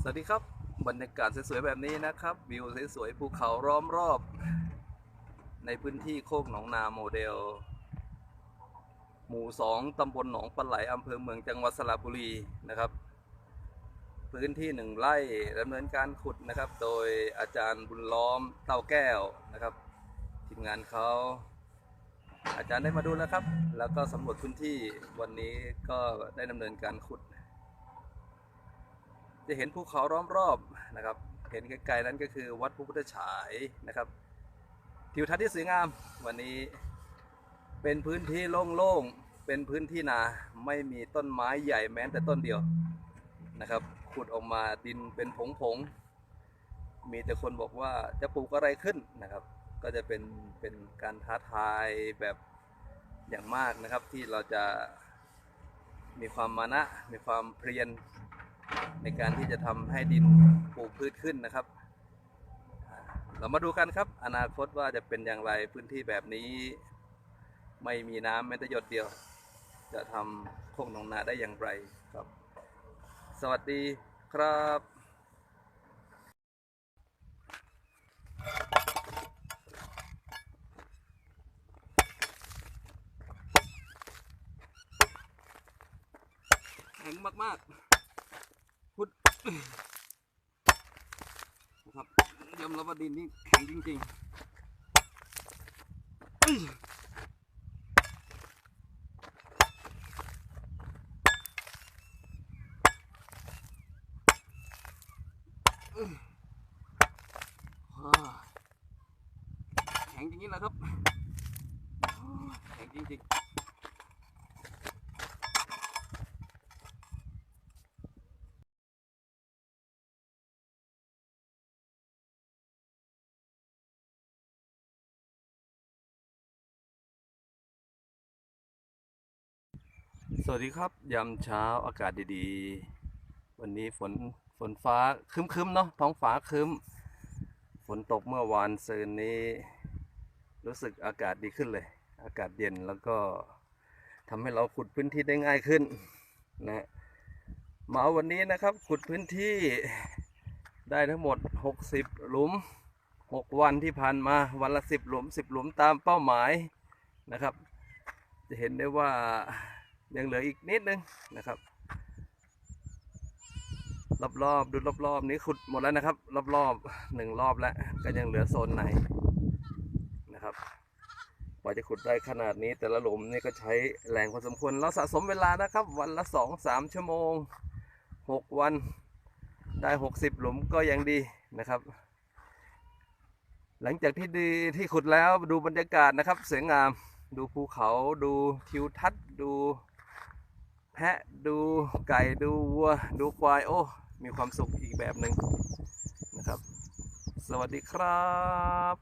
สวัสดีครับบรรยากาศสวยๆแบบนี้นะครับวิวสวยๆภูเขาล้อมรอบ ในพื้นที่โคกหนองนาโมเดล หมู่สองตำบลหนองปลาไหลอำเภอเมืองจังหวัดสระบุรีนะครับ พื้นที่หนึ่งไร่ดำเนินการขุดนะครับ โดยอาจารย์บุญล้อมเต้าแก้วนะครับทีมงานเขาอาจารย์ได้มาดูแล้วครับ แล้วก็สำรวจพื้นที่วันนี้ก็ได้ดำเนินการขุด จะเห็นภูเขาล้อมรอบนะครับ เห็นไกลๆนั้นก็คือวัดพระพุทธฉายนะครับทิวทัศน์ที่สวยงามวันนี้เป็นพื้นที่โล่งๆ เป็นพื้นที่นาไม่มีต้นไม้ใหญ่แม้แต่ต้นเดียวนะครับ ขุดออกมาดินเป็นผงๆ มีแต่คนบอกว่าจะปลูกอะไรขึ้นนะครับ ก็จะเป็นเป็นการท้าทายแบบอย่างมากนะครับที่เราจะมีความมานะ มีความเพียร ในการที่จะทำให้ดินปลูกพืชขึ้นนะครับ เรามาดูกันครับ อนาคตว่าจะเป็นอย่างไรพื้นที่แบบนี้ไม่มีน้ำแม้แต่หยดเดียว จะทำโคกหนองนาได้อย่างไรครับ สวัสดีครับแข็งมากๆพุด ครับยอมรับว่าดินนี่แข็งจริงๆอื้ออื้อว้าวแข็งจริงๆนะครับ แข็งจริงๆ สวัสดีครับ ยามเช้าอากาศดีๆ วันนี้ฝนฝนฟ้าคึมๆเนาะท้องฟ้าคึมฝนตกเมื่อวานซืนนี้ รู้สึกอากาศดีขึ้นเลย อากาศเย็นแล้วก็ทำให้เราขุดพื้นที่ได้ง่ายขึ้นนะมาวันนี้นะครับขุดพื้นที่ได้ทั้งหมด 60 หลุม 6 วันที่ผ่านมาวันละ 10 หลุม 10 หลุมตามเป้าหมายนะครับ จะเห็นได้ว่า ยังเหลืออีกนิดนึงนะครับรอบๆดูรอบๆนี้ขุดหมดแล้วนะครับ รอบๆหนึ่งรอบแล้วก็ยังเหลือโซนในนะครับกว่าจะขุดได้ขนาดนี้ แต่ละหลุมนี่ก็ใช้แรงพอสมควรเราสะสมเวลานะครับ วันละสองสามชั่วโมงหกวันได้หกสิบหลุมก็ยังดีนะครับ หลังจากที่ดีที่ขุดแล้วดูบรรยากาศนะครับสวยงาม ดูภูเขาดูทิวทัศน์ดู แพะดูไก่ดูวัว ดูควายโอ้มีความสุขอีกแบบหนึ่งนะครับ สวัสดีครับ